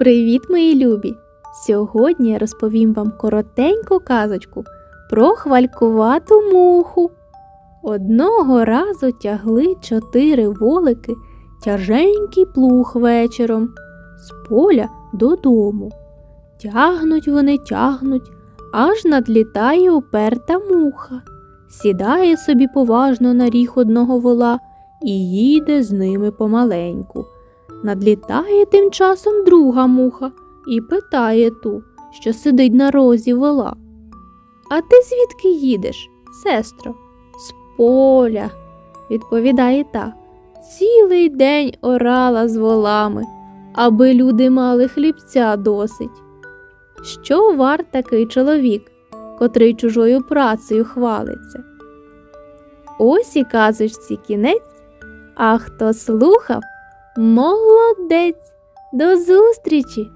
Привіт, мої любі! Сьогодні я розповім вам коротеньку казочку про хвалькувату муху. Одного разу тягли чотири волики тяженький плуг вечором з поля додому. Тягнуть вони, тягнуть, аж надлітає уперта муха, сідає собі поважно на ріг одного вола і їде з ними помаленьку. Надлітає тим часом друга муха і питає ту, що сидить на розі вола. А ти звідки їдеш, сестро? З поля, відповідає та. Цілий день орала з волами, аби люди мали хлібця досить. Що вар такий чоловік, котрий чужою працею хвалиться? Ось і казочці кінець, а хто слухав, молодець. До зустрічі!